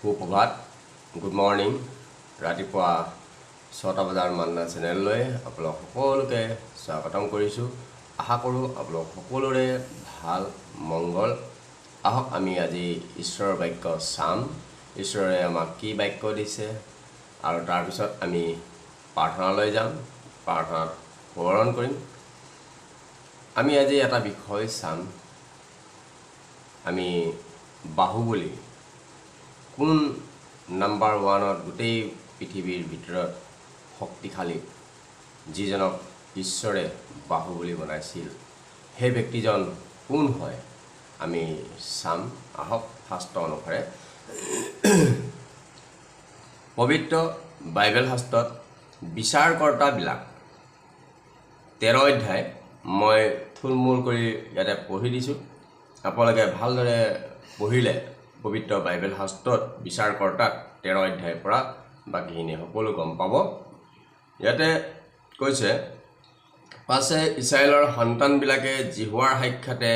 সুপ্ৰভাত good morning ৰাতিপুৱা ছটা বজাৰ মান্না চেনেললৈ আপোনালোক সকলোকে স্বাগতম কৰিছোঁ। আশা কৰোঁ আপোনালোক সকলোৰে ভাল মংগল। আহক আমি আজি ঈশ্বৰৰ বাক্য চাম। ঈশ্বৰে আমাক কি বাক্য দিছে আৰু তাৰপিছত আমি প্ৰাৰ্থনালৈ যাম। প্ৰাৰ্থনাত সোঁৱৰণ কৰিম। আমি আজি এটা বিষয় চাম। আমি বাহুবলী কোন নাম্বাৰ ওৱানত গোটেই পৃথিৱীৰ ভিতৰত শক্তিশালী যিজনক ঈশ্বৰে বাহু বুলি বনাইছিল সেই ব্যক্তিজন কোন হয়? আমি চাম। আহক শাস্ত্ৰ অনুসাৰে। পবিত্ৰ বাইবেল শাস্ত্ৰত বিচাৰকৰ্তাবিলাক তেৰ অধ্যায় মই থুলমূল কৰি ইয়াতে পঢ়ি দিছোঁ। আপোনালোকে ভালদৰে পঢ়িলে পবিত্ৰ বাইবেল শাস্ত্ৰত বিচাৰকৰ্তাক তেৰ অধ্যায়ৰ পৰা বাকীখিনি সকলো গম পাব। ইয়াতে কৈছে পাছে ইছৰাইলৰ সন্তানবিলাকে জিহুৱাৰ সাক্ষাতে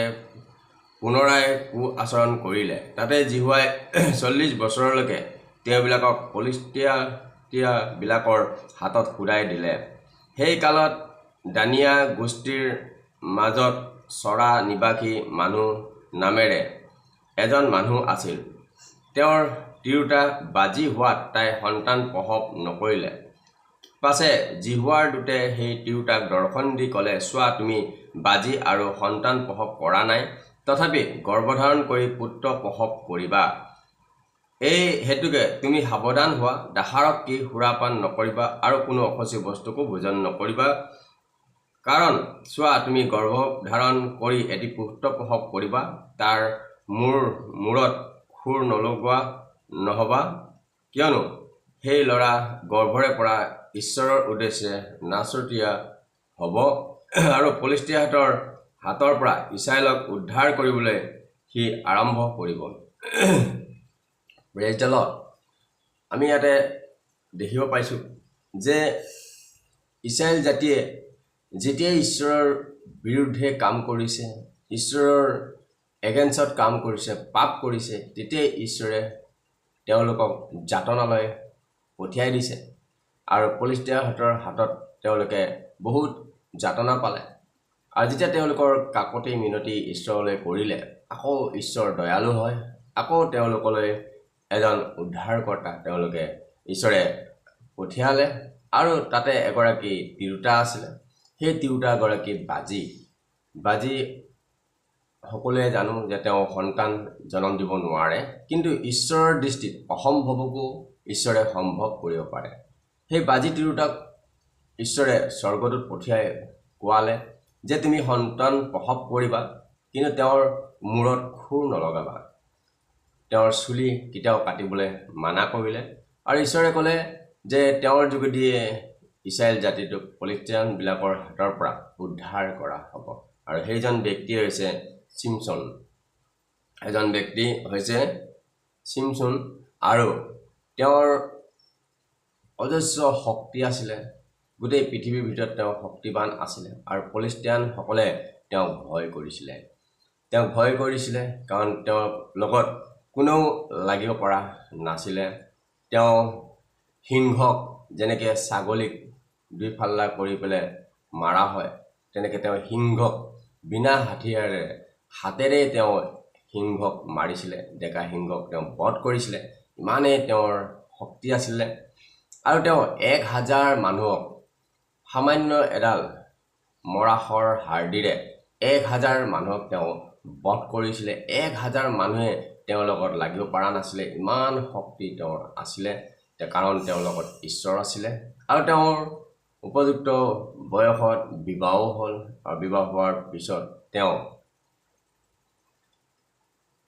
পুনৰাই কু আচৰণ কৰিলে। তাতে জিহুৱাই চল্লিছ বছৰলৈকে তেওঁবিলাকক পলিষ্টিয়া বিলাকৰ হাতত সুদাই দিলে। সেই কালত দানিয়া গোষ্ঠীৰ মাজত চৰা নিবাসী মানুহ নামেৰে এজন মানুহ আছিল। তেওঁৰ তিৰোতা বাজি হোৱাত তাই সন্তান প্ৰসৱ নকৰিলে। পাছে জিহুৱাৰ দূতে সেই তিৰোতাক দৰ্শন দি ক'লে চোৱা তুমি বাজি আৰু সন্তান প্ৰসৱ কৰা নাই তথাপি গৰ্ভধাৰণ কৰি পুত্ৰ প্ৰসৱ কৰিবা। এই হেতুকে তুমি সাৱধান হোৱা দাসাৰক কি সুৰাপান নকৰিবা আৰু কোনো অসচি বস্তুকো ভোজন নকৰিবা। কাৰণ চোৱা তুমি গৰ্ভধাৰণ কৰি এটি পুত্ৰ প্ৰসৱ কৰিবা তাৰ মোৰ মূৰত খুৰ নলগোৱা নহ'বা কিয়নো সেই ল'ৰা গৰ্ভৰে পৰা ঈশ্বৰৰ উদ্দেশ্যে নাচতীয়া হ'ব আৰু পলিষ্টিয়াহঁতৰ হাতৰ পৰা ইছৰাইলক উদ্ধাৰ কৰিবলৈ সি আৰম্ভ কৰিব। ব্ৰেজডালত আমি ইয়াতে দেখিব পাইছোঁ যে ইছৰাইল জাতিয়ে যেতিয়াই ঈশ্বৰৰ বিৰুদ্ধে কাম কৰিছে ঈশ্বৰৰ এগেইনষ্টত কাম কৰিছে পাপ কৰিছে তেতিয়াই ঈশ্বৰে তেওঁলোকক যাতনালৈ পঠিয়াই দিছে আৰু পলিষ্টিয়াহঁতৰ হাতত তেওঁলোকে বহুত যাতনা পালে। আৰু যেতিয়া তেওঁলোকৰ কাকতি মিনতি ঈশ্বৰলৈ কৰিলে আকৌ ঈশ্বৰ দয়ালু হয় আকৌ তেওঁলোকলৈ এজন উদ্ধাৰকৰ্তা তেওঁলোকে ঈশ্বৰে পঠিয়ালে আৰু তাতে এগৰাকী তিৰোতা আছিলে। সেই তিৰোতাগৰাকী বাজি বাজি সকলোৱে জানো যে তেওঁ সন্তান জন্ম দিব নোৱাৰে কিন্তু ঈশ্বৰৰ দৃষ্টিত অসম্ভৱকো ঈশ্বৰে সম্ভৱ কৰিব পাৰে। সেই বাজি তিৰোতাক ঈশ্বৰে স্বৰ্গটোত পঠিয়াই কোৱালে যে তুমি সন্তান প্ৰসৱ কৰিবা কিন্তু তেওঁৰ মূৰত খুৰ নলগাবা। তেওঁৰ চুলি কেতিয়াও কাটিবলৈ মানা কৰিলে আৰু ঈশ্বৰে ক'লে যে তেওঁৰ যোগেদিয়ে ইছৰাইল জাতিটোক পলিষ্টিয়ানবিলাকৰ হাতৰ পৰা উদ্ধাৰ কৰা হ'ব। আৰু সেইজন ব্যক্তি হৈছে চিমচন এজন ব্যক্তি হৈছে চিমচন আৰু তেওঁৰ অজস্ৰ শক্তি আছিলে। গোটেই পৃথিৱীৰ ভিতৰত তেওঁ শক্তিবান আছিলে আৰু পলিষ্টিয়ানসকলে তেওঁক ভয় কৰিছিলে। তেওঁক ভয় কৰিছিলে কাৰণ তেওঁৰ লগত কোনেও লাগিব পৰা নাছিলে। তেওঁ সিংহক যেনেকৈ ছাগলীক দুইফাল্লা কৰি পেলাই মাৰা হয় তেনেকৈ তেওঁ সিংহক বিনা হাথিয়াৰে হাতেৰে তেওঁ সিংহক মাৰিছিলে ডেকা সিংহক তেওঁ বধ কৰিছিলে ইমানেই তেওঁৰ শক্তি আছিলে। আৰু তেওঁ এক হাজাৰ মানুহক সামান্য এডাল মৰাশৰ হাৰ্ডিৰে এক হাজাৰ মানুহক তেওঁ বধ কৰিছিলে। এক হাজাৰ মানুহে তেওঁৰ লগত লাগিব পৰা নাছিলে ইমান শক্তি তেওঁৰ আছিলে কাৰণ তেওঁৰ লগত ঈশ্বৰ আছিলে। আৰু তেওঁৰ উপযুক্ত বয়সত বিবাহো হ'ল। আৰু বিবাহ হোৱাৰ পিছত তেওঁ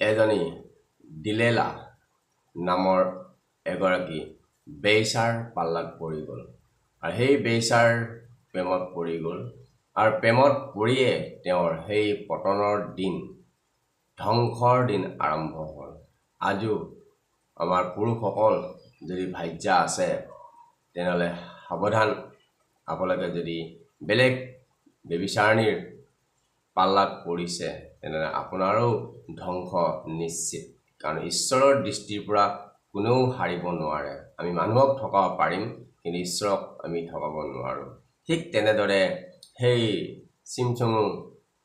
এজনী ডিলেলা নামৰ এগৰাকী বেইচাৰ পাল্লাত পৰি গ'ল। আৰু সেই বেইচাৰ প্ৰেমত পৰি গ'ল। আৰু প্ৰেমত পৰিয়ে তেওঁৰ সেই পতনৰ দিন ধ্বংসৰ দিন আৰম্ভ হ'ল। আজিও আমাৰ পুৰুষসকল যদি ভাজ্যা আছে তেনেহ'লে সাৱধান আপোনালোকে যদি বেলেগ বেবিচাৰণীৰ পাল্লাত পৰিছে তেনেহ'লে আপোনাৰো ধ্বংস নিশ্চিত। কাৰণ ঈশ্বৰৰ দৃষ্টিৰ পৰা কোনেও হাৰিব নোৱাৰে। আমি মানুহক ঠকাব পাৰিম কিন্তু ঈশ্বৰক আমি ঠকাব নোৱাৰোঁ। ঠিক তেনেদৰে সেই চিমচুঙো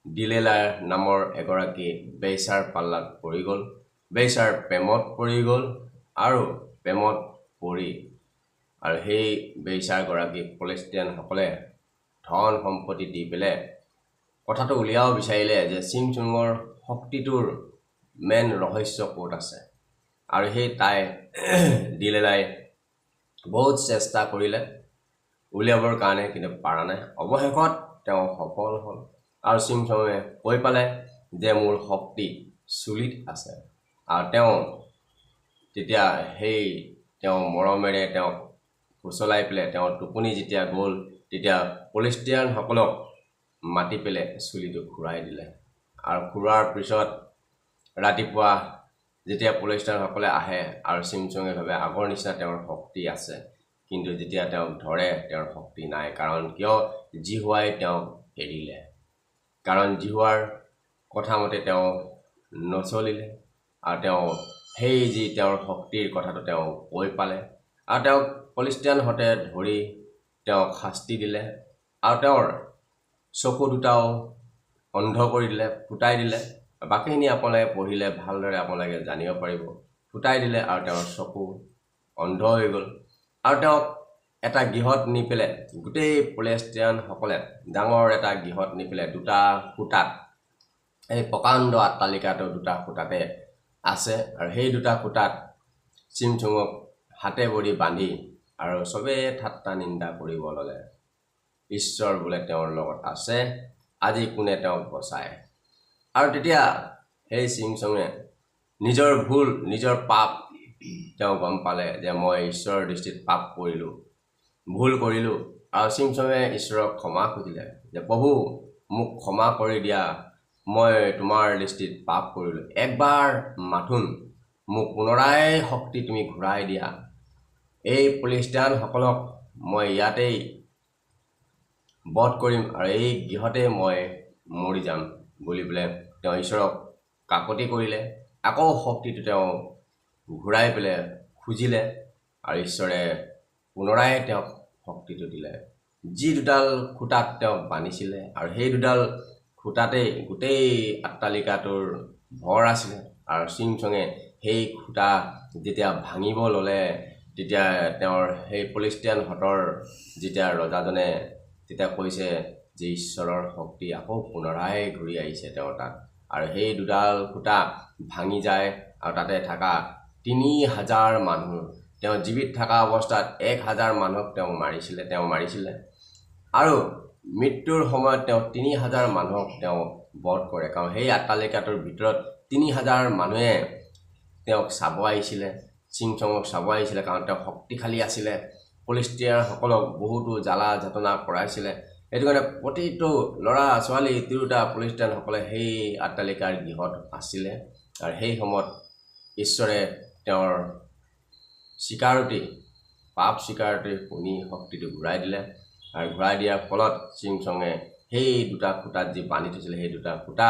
ডিলেলাৰ নামৰ এগৰাকী বেইচাৰ পাল্লাত পৰি গ'ল। বেইচাৰ প্ৰেমত পৰি গ'ল আৰু প্ৰেমত পৰি আৰু সেই বেইচাৰগৰাকীক পলেষ্টিয়ানসকলে ধন সম্পত্তি দি পেলাই কথাটো উলিয়াব বিচাৰিলে যে চিমচুঙৰ শক্তিটোৰ মেইন ৰহস্য ক'ত আছে? আৰু সেই তাই ডিলেলাই বহুত চেষ্টা কৰিলে উলিয়াবৰ কাৰণে কিন্তু পৰা নাই। অৱশেষত তেওঁ সফল হ'ল আৰু চিমচঙে কৈ পালে যে মোৰ শক্তি চুলিত আছে। আৰু তেওঁ তেতিয়া সেই তেওঁ মৰমেৰে তেওঁক ফুচলাই পেলাই তেওঁৰ টোপনি যেতিয়া গ'ল তেতিয়া পলিষ্টিয়ানসকলক মাতি পেলাই চুলিটো ঘূৰাই দিলে। আৰু ঘূৰোৱাৰ পিছত ৰাতিপুৱা যেতিয়া পলিষ্টাৰসকলে আহে আৰু চিমচঙে ভাবে আগৰ নিচিনা তেওঁৰ শক্তি আছে কিন্তু যেতিয়া তেওঁক ধৰে তেওঁৰ শক্তি নাই। কাৰণ কিয়? জিহুৱাই তেওঁক এৰিলে। কাৰণ জিহুৱাৰ কথামতে তেওঁ নচলিলে আৰু তেওঁ সেই যি তেওঁৰ শক্তিৰ কথাটো তেওঁ কৈ পালে। আৰু তেওঁক পলিষ্টিয়ানহঁতে ধৰি তেওঁক শাস্তি দিলে। আৰু তেওঁৰ চকু দুটাও অন্ধ কৰি দিলে ফুটাই দিলে। বাকীখিনি আপোনালোকে পঢ়িলে ভালদৰে আপোনালোকে জানিব পাৰিব। ফুটাই দিলে আৰু তেওঁৰ চকু অন্ধ হৈ গ'ল। আৰু তেওঁক এটা গৃহত নি পেলাই গোটেই পলেষ্টিয়ানসকলে ডাঙৰ এটা গৃহত নি পেলাই দুটা সূতাত এই প্ৰকাণ্ড আট্টালিকাটো দুটা সূতাতে আছে। আৰু সেই দুটা সূতাত চিমচুঙক হাতে ভৰি বান্ধি আৰু চবেই ঠাট্টা নিন্দা কৰিব ল'লে। ঈশ্বৰ বোলে তেওঁৰ লগত আছে আজি কোনে তেওঁক বচায়। আৰু তেতিয়া সেই চিমচঙে নিজৰ ভুল নিজৰ পাপ তেওঁ গম পালে যে মই ঈশ্বৰৰ দৃষ্টিত পাপ কৰিলোঁ ভুল কৰিলোঁ। আৰু চিমচঙে ঈশ্বৰক ক্ষমা খুজিলে যে প্ৰভু মোক ক্ষমা কৰি দিয়া মই তোমাৰ দৃষ্টিত পাপ কৰিলোঁ। একবাৰ মাথোন মোক পুনৰাই শক্তি তুমি ঘূৰাই দিয়া। এই পলিষ্টানসকলক মই ইয়াতেই বধ কৰিম আৰু এই গৃহতে মই মৰি যাম বুলি পেলাই তেওঁ ঈশ্বৰক কাকতি কৰিলে। আকৌ শক্তিটো তেওঁ ঘূৰাই পেলাই খুজিলে আৰু ঈশ্বৰে পুনৰাই তেওঁক শক্তিটো দিলে। যি দুডাল খুটাত তেওঁক বান্ধিছিলে আৰু সেই দুডাল খুটাতেই গোটেই আট্টালিকাটোৰ ভৰ আছিলে আৰু চিংচঙে সেই খুটা যেতিয়া ভাঙিব ল'লে তেতিয়া তেওঁৰ সেই পলিষ্টিয়ানহঁতৰ যেতিয়া ৰজাজনে তেতিয়া কৈছে যে ঈশ্বৰৰ শক্তি আকৌ পুনৰাই ঘূৰি আহিছে তেওঁৰ তাত। আৰু সেই দুডাল খুটা ভাঙি যায় আৰু তাতে থকা তিনি হাজাৰ মানুহ তেওঁ জীৱিত থকা অৱস্থাত এক হাজাৰ মানুহক তেওঁ মাৰিছিলে তেওঁ মাৰিছিলে। আৰু মৃত্যুৰ সময়ত তেওঁ তিনি হাজাৰ মানুহক তেওঁ বধ কৰে। কাৰণ সেই আট্টালিকাটোৰ ভিতৰত তিনি হাজাৰ মানুহে তেওঁক চাব আহিছিলে চিংচঙক চাব আহিছিলে কাৰণ তেওঁ শক্তিশালী আছিলে। পলিষ্টিয়াৰসকলক বহুতো জ্বালা যাতনা কৰাইছিলে। সেইটো কাৰণে প্ৰতিটো ল'ৰা ছোৱালী তিৰোতা পলিষ্টিয়ানসকলে সেই আট্টালিকাৰ গৃহত আছিলে আৰু সেই সময়ত ঈশ্বৰে তেওঁৰ স্বীকাৰতি পাপ স্বীকাৰতি শুনি শক্তিটো ঘূৰাই দিলে আৰু ঘূৰাই দিয়াৰ ফলত চিংচঙে সেই দুটা খুটাত যি বান্ধি থৈছিলে সেই দুটা খুটা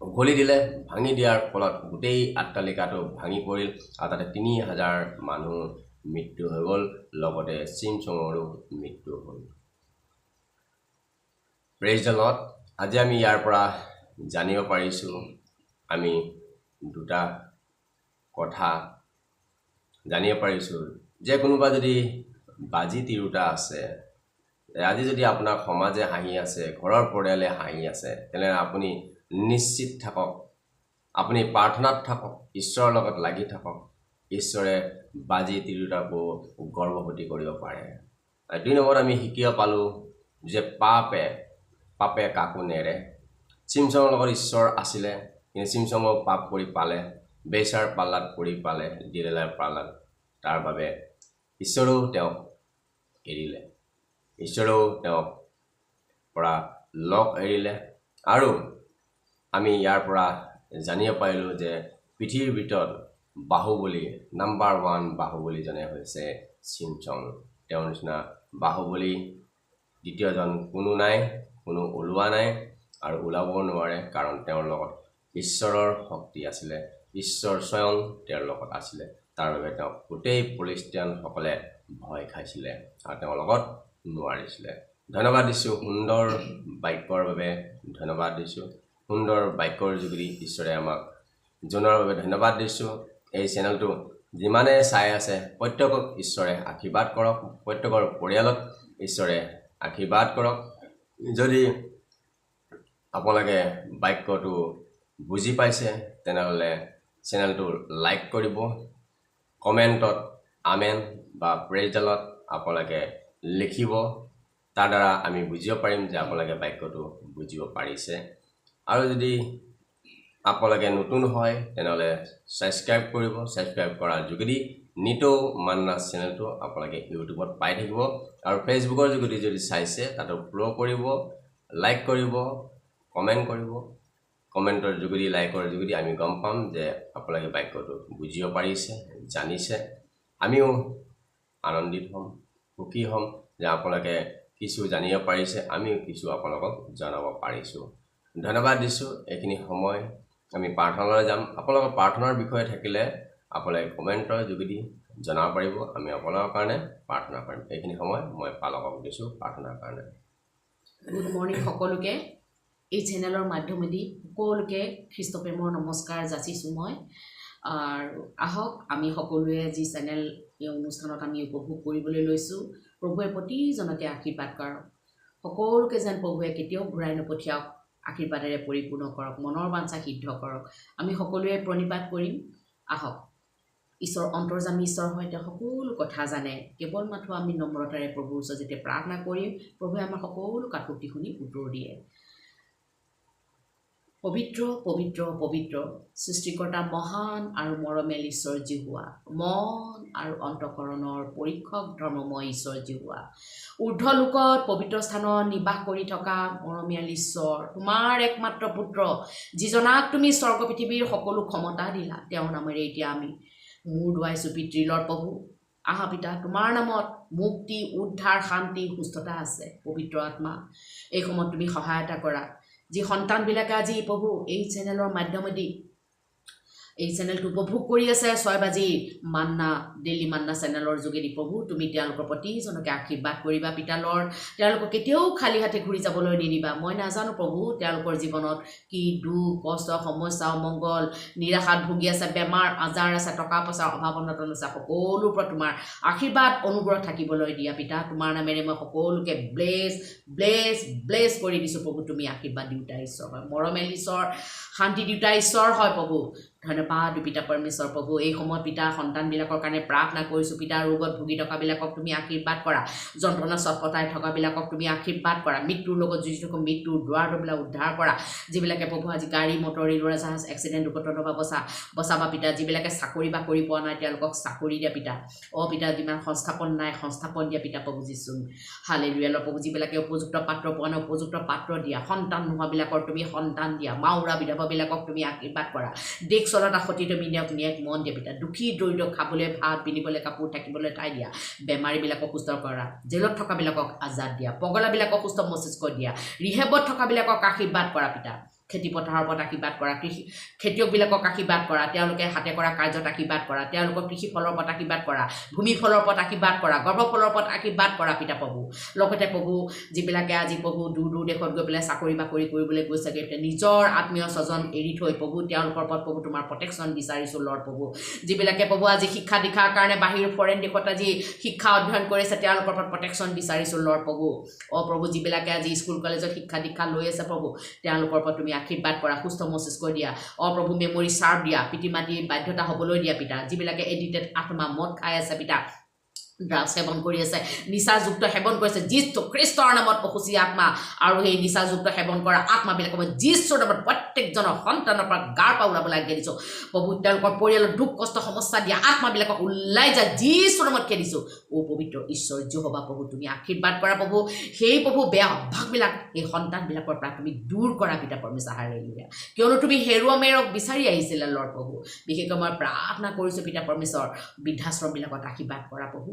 উঘলি দিলে ভাঙি দিয়াৰ ফলত গোটেই আট্টালিকাটো ভাঙি পৰিল আৰু তাতে তিনি হাজাৰ মানুহ মৃত্যু হৈ গ'ল লগতে চিমচঙৰো মৃত্যু হ'ল। প্ৰেজ দলত আজি আমি ইয়াৰ পৰা জানিব পাৰিছোঁ আমি দুটা কথা জানিব পাৰিছোঁ। যে কোনোবা যদি বাজি তিৰোতা আছে আজি যদি আপোনাৰ সমাজে হাঁহি আছে ঘৰৰ পৰিয়ালে হাঁহি আছে তেনেহ'লে আপুনি নিশ্চিত থাকক আপুনি প্ৰাৰ্থনাত থাকক ঈশ্বৰৰ লগত লাগি থাকক। ঈশ্বৰে বাজি তিৰোতাকো গৰ্ভৱতী কৰিব পাৰে। দুই নম্বৰত আমি শিকিব পালোঁ যে পাপে পাপে কাকো নেৰে। চিমচঙৰ লগত ঈশ্বৰ আছিলে কিন্তু চিমচঙক পাপ কৰি পালে বেচাৰ পাল্লাত পৰি পালে ডিলেলাৰ পাল্লাত। তাৰ বাবে ঈশ্বৰেও তেওঁক এৰিলে। ঈশ্বৰেও তেওঁক পৰা লগ এৰিলে। আৰু আমি ইয়াৰ পৰা জানিব পাৰিলোঁ যে পৃথিৱীৰ ভিতৰত বাহুবলী নাম্বাৰ ওৱান বাহুবলীজনে হৈছে চিমচং তেওঁৰ নিচিনা বাহুবলী দ্বিতীয়জন কোনো নাই কোনো ওলোৱা নাই আৰু ওলাব নোৱাৰে কাৰণ তেওঁৰ লগত ঈশ্বৰৰ শক্তি আছিলে ঈশ্বৰ স্বয়ং তেওঁৰ লগত আছিলে। তাৰ বাবে তেওঁক গোটেই পলিষ্টিয়ানসকলে ভয় খাইছিলে আৰু তেওঁৰ লগত নোৱাৰিছিলে। ধন্যবাদ দিছোঁ সুন্দৰ বাক্যৰ বাবে ধন্যবাদ দিছোঁ সুন্দৰ বাক্যৰ যোগেদি ঈশ্বৰে আমাক জনোৱাৰ বাবে ধন্যবাদ দিছোঁ। এই চেনেলটো যিমানে চাই আছে প্ৰত্যেকক ঈশ্বৰে আশীৰ্বাদ কৰক প্ৰত্যেকৰ পৰিয়ালক ঈশ্বৰে আশীৰ্বাদ কৰক। যদি আপোনালোকে বাক্যটো বুজি পাইছে তেনেহ'লে চেনেলটো লাইক কৰিব কমেণ্টত আমেন বা প্ৰেজডালত আপোনালোকে লিখিব। তাৰ দ্বাৰা আমি বুজিব পাৰিম যে আপোনালোকে বাক্যটো বুজিব পাৰিছে। আৰু যদি আপোনালোকে নতুন হয় তেনেহ'লে ছাবস্ক্ৰাইব কৰিব ছাবস্ক্ৰাইব কৰাৰ যোগেদি নিতৌ মান্না চেনেলটো আপোনালোকে ইউটিউবত পাই থাকিব আৰু ফেচবুকৰ যোগেদি যদি চাইছে তাতো ফ'ল' কৰিব লাইক কৰিব কমেণ্ট কৰিব। কমেণ্টৰ যোগেদি লাইকৰ যোগেদি আমি গম পাম যে আপোনালোকে বাক্যটো বুজিব পাৰিছে জানিছে। আমিও আনন্দিত হ'ম সুখী হ'ম যে আপোনালোকে কিছু জানিব পাৰিছে আমিও কিছু আপোনালোকক জনাব পাৰিছোঁ। ধন্যবাদ দিছোঁ এইখিনি সময় আমি প্ৰাৰ্থনালৈ যাম। আপোনালোকৰ প্ৰাৰ্থনাৰ বিষয়ে থাকিলে আপোনালোকে কমেণ্টৰ যোগেদি জনাব পাৰিব। আমি আপোনালোকৰ কাৰণে প্ৰাৰ্থনা কৰিম। এইখিনি সময় মই পালকক দিছোঁ প্ৰাৰ্থনাৰ কাৰণে। গুড মৰ্ণিং সকলোকে। এই চেনেলৰ মাধ্যমেদি সকলোকে খ্ৰীষ্টপ্ৰেমৰ নমস্কাৰ যাচিছোঁ মই। আৰু আহক আমি সকলোৱে যি চেনেল এই অনুষ্ঠানত আমি উপভোগ কৰিবলৈ লৈছোঁ প্ৰভুৱে প্ৰতিজনকে আশীৰ্বাদ কৰক। সকলোকে যেন প্ৰভুৱে কেতিয়াও ঘূৰাই নপঠিয়াওক। আশীৰ্বাদেৰে পৰিপূৰ্ণ কৰক মনৰ বাঞ্ছা সিদ্ধ কৰক। আমি সকলোৱে প্ৰণিপাত কৰিম। আহক ঈশ্বৰ অন্তৰ্জামী ঈশ্বৰ হয় তেওঁ সকলো কথা জানে। কেৱল মাথো আমি নম্ৰতাৰে প্ৰভুৰ ওচৰত যেতিয়া প্ৰাৰ্থনা কৰিম প্ৰভুৱে আমাৰ সকলো কাকতি শুনি উত্তৰ দিয়ে। পবিত্ৰ পবিত্ৰ পবিত্ৰ সৃষ্টিকৰ্তা মহান আৰু মৰমেল ঈশ্বৰ জিহুৱা। মন আৰু অন্তঃকৰণৰ পৰীক্ষক ধৰ্মময় ঈশ্বৰ জিহুৱা। ঊৰ্ধ লোকত পবিত্ৰ স্থানত নিবাস কৰি থকা মৰমীয়াল ঈশ্বৰ তোমাৰ একমাত্ৰ পুত্ৰ যিজনাক তুমি স্বৰ্গ পৃথিৱীৰ সকলো ক্ষমতা দিলা তেওঁৰ নামেৰে এতিয়া আমি মূৰ দুৱাইছোঁ পিতৃলৰ প্ৰভু আহা পিতা তোমাৰ নামত মুক্তি উদ্ধাৰ শান্তি সুস্থতা আছে পবিত্ৰ আত্মা। এই সময়ত তুমি সহায়তা কৰা। যি সন্তানবিলাকে আজি প্ৰভু এই চেনেলৰ মাধ্যমেদি এই চেনেলটো উপভোগ কৰি আছে। ছয় বাজি মান্না ডেইলি মান্না চেনেলৰ যোগেদি প্ৰভু তুমি তেওঁলোকৰ প্ৰতিজনকে আশীৰ্বাদ কৰিবা পিতালৰ। তেওঁলোকক কেতিয়াও খালী হাতে ঘূৰি যাবলৈ নিদিবা মই নাজানো প্ৰভু তেওঁলোকৰ জীৱনত কি দুখ কষ্ট সমস্যা অমংগল নিৰাশাত ভুগি আছে বেমাৰ আজাৰ আছে টকা পইচাৰ অভাৱ অনটন আছে সকলোৰ ওপৰত তোমাৰ আশীৰ্বাদ অনুগ্ৰহ থাকিবলৈ দিয়া পিতা। তোমাৰ নামেৰে মই সকলোকে ব্লেছ ব্লেছ ব্লেছ কৰি দিছোঁ প্ৰভু। তুমি আশীৰ্বাদ দিওঁতা ঈশ্বৰ হয় মৰমেল ঈশ্বৰ শান্তি দিওঁতা ঈশ্বৰ হয় প্ৰভু। ধন্যবাদ পিতা পৰমেশ্বৰ প্ৰভু এই সময়ত পিতা সন্তানবিলাকৰ কাৰণে প্ৰাৰ্থনা কৰিছোঁ পিতা ৰোগত ভুগি থকাবিলাকক তুমি আশীৰ্বাদ কৰা যন্ত্ৰণা চটপটাই থকাবিলাকক তুমি আশীৰ্বাদ কৰা মৃত্যুৰ লগত যুঁজি থকা মৃত্যুৰ দুৱাৰ দুৱাৰবিলাক উদ্ধাৰ কৰা যিবিলাকে প্ৰভু আজি গাড়ী মটৰ ৰেলৰে জাহাজ এক্সিডেণ্ট দুৰ্ঘটনাৰ পৰা বচা বচাবা পিতা যিবিলাকে চাকৰি বাকৰি পোৱা নাই তেওঁলোকক চাকৰি দিয়া পিতা। অ পিতা যিমান সংস্থাপন নাই সংস্থাপন দিয়া পিতা প্ৰভু যিচোন হালে লুৱেলৰ প্ৰভু যিবিলাকে উপযুক্ত পাত্ৰ পোৱা নাই উপযুক্ত পাত্ৰ দিয়া সন্তান নোহোৱাবিলাকৰ তুমি সন্তান দিয়া মাউৰা বিধৱাবিলাকক তুমি আশীৰ্বাদ কৰা। দেশ চলতা সতি তুমি নিয়ক মন দিয়া পিতা দুখী দৰিদ্ৰ খাবলৈ ভাত পিন্ধিবলৈ কাপোৰ থাকিবলৈ ঠাই দিয়া। বেমাৰীবিলাকক সুস্থ কৰা জেলত থকাবিলাকক আজাদ দিয়া পগলাবিলাকক সুস্থ মস্তিষ্ক দিয়া ৰিহেবত থকাবিলাকক আশীৰ্বাদ কৰা পিতা খেতি পথাৰৰ ওপৰত আশীৰ্বাদ কৰা কৃষি খেতিয়কবিলাকক আশীৰ্বাদ কৰা তেওঁলোকে হাতে কৰা কাৰ্যত আশীৰ্বাদ কৰা তেওঁলোকক কৃষি ফলৰ ওপৰত আশীৰ্বাদ কৰা ভূমি ফলৰ ওপৰত আশীৰ্বাদ কৰা গৰ্ভফলৰ ওপৰত আশীৰ্বাদ কৰা পিতা প্ৰভু। লগতে প্ৰভু যিবিলাকে আজি প্ৰভু দূৰ দূৰ দেশত গৈ পেলাই চাকৰি বাকৰি কৰিবলৈ গৈছেগৈ এতিয়া নিজৰ আত্মীয় স্বজন এৰি থৈ প্ৰভু তেওঁলোকৰ ওপৰত প্ৰভু তোমাৰ প্ৰটেকশ্যন বিচাৰিছোঁ লৰ্ড প্ৰভু। যিবিলাকে প্ৰভু আজি শিক্ষা দীক্ষাৰ কাৰণে বাহিৰ ফৰেইন দেশত আজি শিক্ষা অধ্যয়ন কৰিছে তেওঁলোকৰ ওপৰত প্ৰটেকশ্যন বিচাৰিছোঁ লৰ্ড প্ৰভু। অ প্ৰভু যিবিলাকে আজি স্কুল কলেজত শিক্ষা দীক্ষা লৈ আছে প্ৰভু তেওঁলোকৰ ওপৰত তুমি আশীৰ্বাদ কৰা সুস্থ মস্তিষ্ক দিয়া অ প্ৰভু মেমৰি চাৰ্ভ দিয়া পিতৃ মাতৃ বাধ্যতা হ'বলৈ দিয়া পিতা যিবিলাকে এডিটেড আত্মা মদ খাই আছে পিতা। ড্ৰাগছ সেৱন কৰি আছে নিচাযুক্ত সেৱন কৰিছে। যিটো খ্ৰীষ্টৰ নামত অসুচী আত্মা। আৰু সেই নিচাযুক্ত সেৱন কৰা আত্মাবিলাকক মই যীশুৰ নামত প্ৰত্যেকজনৰ সন্তানৰ পৰা গাৰ পৰা ওলাবলৈ আজ্ঞা দিছোঁ। প্ৰভু তেওঁলোকৰ পৰিয়ালৰ দুখ কষ্ট সমস্যা দিয়া আত্মাবিলাকক ওলাই যায় যীশুৰ নামত খেদিছোঁ অ পবিত্ৰ ঈশ্বৰ জহবা প্ৰভু তুমি আশীৰ্বাদ কৰা প্ৰভু। সেই প্ৰভু বেয়া অভ্যাসবিলাক এই সন্তানবিলাকৰ পৰা তুমি দূৰ কৰা পিতা পৰমেশ্বৰ। হাৰেলিয়া কিয়নো তুমি হেৰুৱা মেৰক বিচাৰি আহিছিলা লৰ প্ৰভু। বিশেষকৈ মই প্ৰাৰ্থনা কৰিছোঁ পিতা পৰমেশ্বৰ বৃদ্ধাশ্ৰমবিলাকত আশীৰ্বাদ কৰা প্ৰভু।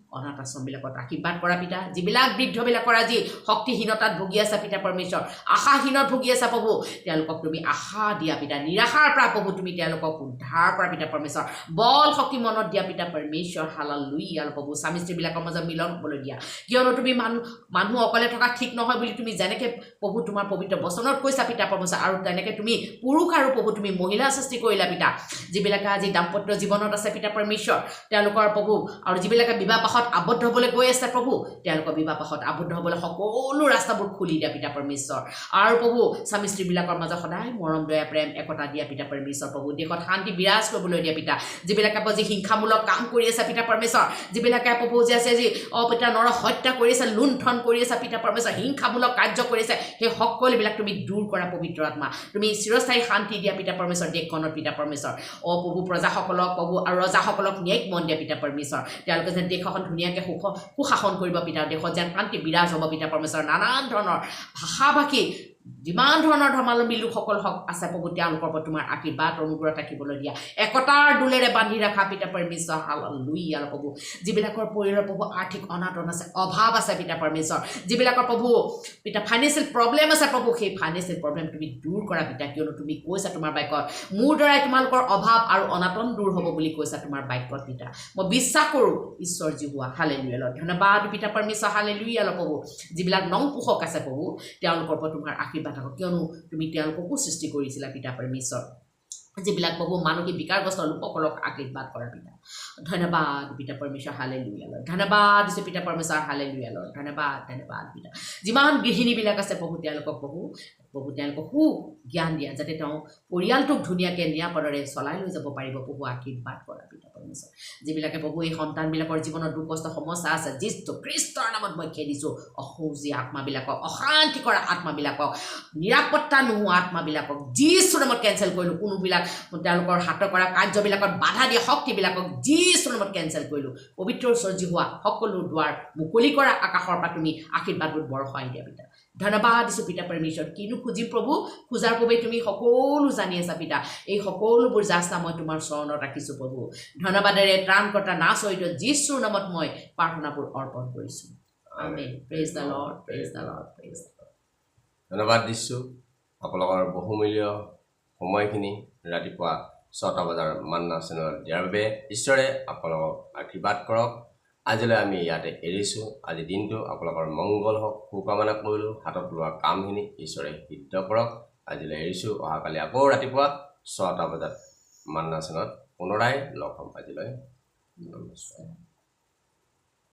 অনাথ আশ্ৰমবিলাকত আশীৰ্বাদ কৰা পিতা যিবিলাক বৃদ্ধবিলাকৰ আজি শক্তিহীনতাত ভুগি আছে পিতা পৰমেশ্বৰ আশাহীনত ভুগি আছে প্ৰভু তেওঁলোকক তুমি আশা দিয়া পিতা নিৰাশাৰ পৰা প্ৰভু তুমি তেওঁলোকক উদ্ধাৰ কৰা পিতা পৰমেশ্বৰ বল শক্তি মনত দিয়া পিতা পৰমেশ্বৰ হালাল লুই আৰু প্ৰভু স্বামী স্ত্ৰীবিলাকৰ মাজত মিলন হ'বলৈ দিয়া। কিয়নো তুমি মানুহ মানুহ অকলে থকা ঠিক নহয় বুলি তুমি যেনেকৈ প্ৰভু তোমাৰ পবিত্ৰ বচনত কৈছা পিতা পৰমেশ্বৰ আৰু তেনেকৈ তুমি পুৰুষ আৰু প্ৰভু তুমি মহিলা সৃষ্টি কৰিলা পিতা যিবিলাকে আজি দাম্পত্য জীৱনত আছে পিতা পৰমেশ্বৰ তেওঁলোকৰ প্ৰভু আৰু যিবিলাকে বিবাহ পাশত আবদ্ধ হ'বলৈ গৈ আছে প্ৰভু। তেওঁলোকৰ বিবাহ পাশত আবদ্ধ হ'বলৈ সকলো ৰাস্তাবোৰ খুলি দিয়া পিতা পৰমেশ্বৰ। আৰু প্ৰভু স্বামী স্ত্ৰীবিলাকৰ মাজত সদায় মৰম দয়া প্ৰেম একতা দিয়া পিতা পৰমেশ্বৰ প্ৰভু। দেশত শান্তি বিৰাজ কৰিবলৈ দিয়া পিতা। যিবিলাকে প্ৰভু যি হিংসামূলক কাম কৰি আছে পিতা পৰমেশ্বৰ যিবিলাকে প্ৰভু যে আছে যি অপিতা নৰ হত্যা কৰি আছে লুণ্ঠন কৰি আছে পিতা পৰমেশ্বৰ হিংসামূলক কাৰ্য কৰিছে সেই সকলোবিলাক তুমি দূৰ কৰা পবিত্ৰ আত্মা। তুমি চিৰস্থায়ী শান্তি দিয়া পিতা পৰমেশ্বৰ দেশখনত পিতা পৰমেশ্বৰ। অ প্ৰভু প্ৰজাসকলক প্ৰভু আৰু ৰজাসকলক ন্যায়িক মন দিয়া পিতা পৰমেশ্বৰ। তেওঁলোকে যেন দেশখন ধুনীয়াকৈ সুখ সুশাসন কৰিব পিতা দেশত যেন শান্তি বিৰাজ হ'ব পিতা পৰমেশ্বৰ নানান ধৰণৰ ভাষা ভাষী যিমান ধৰণৰ ধৰ্মাৱলম্বী লোকসকল হওক আছে প্ৰভু তেওঁলোকৰ ওপৰত তোমাৰ আশীৰ্বাদ অনুগ্ৰহ থাকিবলৈ দিয়া। একতাৰ দোলেৰে বান্ধি ৰখা পিতা পৰমেশ্বৰ হাল লুই আল প্ৰভু। যিবিলাকৰ পৰিয়ালৰ প্ৰভু আৰ্থিক অনাটন আছে অভাৱ আছে পিতা পৰমেশ্বৰ। যিবিলাকৰ প্ৰভু পিতা ফাইনেন্সিয়েল প্ৰব্লেম আছে প্ৰভু সেই ফাইনেন্সিয়েল প্ৰব্লেম তুমি দূৰ কৰা পিতা কিয়নো তুমি কৈছা তোমাৰ বাক্যত মোৰ দ্বাৰাই তোমালোকৰ অভাৱ আৰু অনাটন দূৰ হ'ব বুলি কৈছা তোমাৰ বাক্যত পিতা। মই বিশ্বাস কৰোঁ ঈশ্বৰ যি হোৱা হালে লুইয়ালত ধন্যবাদ পিতা পৰমেশ্বৰ হালে লুইয়াল প্ৰভু। যিবিলাক নং পোষক আছে প্ৰভু তেওঁলোকৰ ওপৰত তোমাৰ আশীৰ্বাদ থাকক। কিয়নো তুমি তেওঁলোককো সৃষ্টি কৰিছিলা পিতা পৰমেশ্বৰ যিবিলাক বহু মানসিক বিকাৰগ্ৰস্ত লোকসকলক আশীৰ্বাদ কৰা পিতা। ধন্যবাদ পিতা পৰমেশ্বৰ হালে লুইয়ালৰ ধন্যবাদ দিছোঁ পিতা পৰমেশ্বৰ হালে লুইয়ালৰ ধন্যবাদ ধন্যবাদ পিতা। যিমান গৃহিণীবিলাক আছে প্ৰভু তেওঁলোকক বহু প্ৰভু তেওঁলোকক সু জ্ঞান দিয়া যাতে তেওঁ পৰিয়ালটোক ধুনীয়াকৈ নিৰাপদৰে চলাই লৈ যাব পাৰিব প্ৰভু আশীৰ্বাদ কৰা পিতা। পৰমেশ্বৰ যিবিলাকে প্ৰভু এই সন্তানবিলাকৰ জীৱনত দুখ কষ্ট সমস্যা আছে যিটো কৃষ্টৰ নামত মই খেদিছোঁ অসৌজী আত্মাবিলাকক অশান্তি কৰা আত্মাবিলাকক নিৰাপত্তা নোহোৱা আত্মাবিলাকক যিচু নামত কেঞ্চেল কৰিলোঁ। কোনোবিলাক তেওঁলোকৰ হাতৰ কৰা কাৰ্যবিলাকত বাধা দিয়া শক্তিবিলাকক যিচু নামত কেঞ্চেল কৰিলোঁ। পবিত্ৰ সৰ্জি হোৱা সকলো দুৱাৰ মুকলি কৰা আকাশৰ পৰা তুমি আশীৰ্বাদবোৰ বৰষাই দিয়া পিতা। ধন্যবাদ দিছোঁ পিতা পৰমেশ্বৰ। কিনো খুজিম প্ৰভু? খোজাৰ পূৰ্বে তুমি সকলো জানি আছা পিতা। এই সকলোবোৰ যাচনা মই তোমাৰ চৰণত ৰাখিছোঁ প্ৰভু। ধন্যবাদেৰে ত্ৰাণকৰ্তা না চৰিত যিচুৰ নামত মই প্ৰাৰ্থনাবোৰ অৰ্পণ কৰিছোঁ। ধন্যবাদ দিছোঁ আপোনালোকৰ বহুমূল্য সময়খিনি ৰাতিপুৱা ছটা বজাৰ মান্না চেনেলত দিয়াৰ বাবে। ঈশ্বৰে আপোনালোকক আশীৰ্বাদ কৰক। আজিলৈ আমি ইয়াতে এৰিছোঁ আজি দিনটো আপোনালোকৰ মংগল হওক শুভকামনা কৰিলোঁ হাতত লোৱা কামখিনি ঈশ্বৰে সিদ্ধ কৰক আজিলৈ এৰিছোঁ অহাকালি আকৌ ৰাতিপুৱা ছটা বজাত মান্না চেনেলত পুনৰাই লগ হ'ম আজিলৈ নমস্কাৰ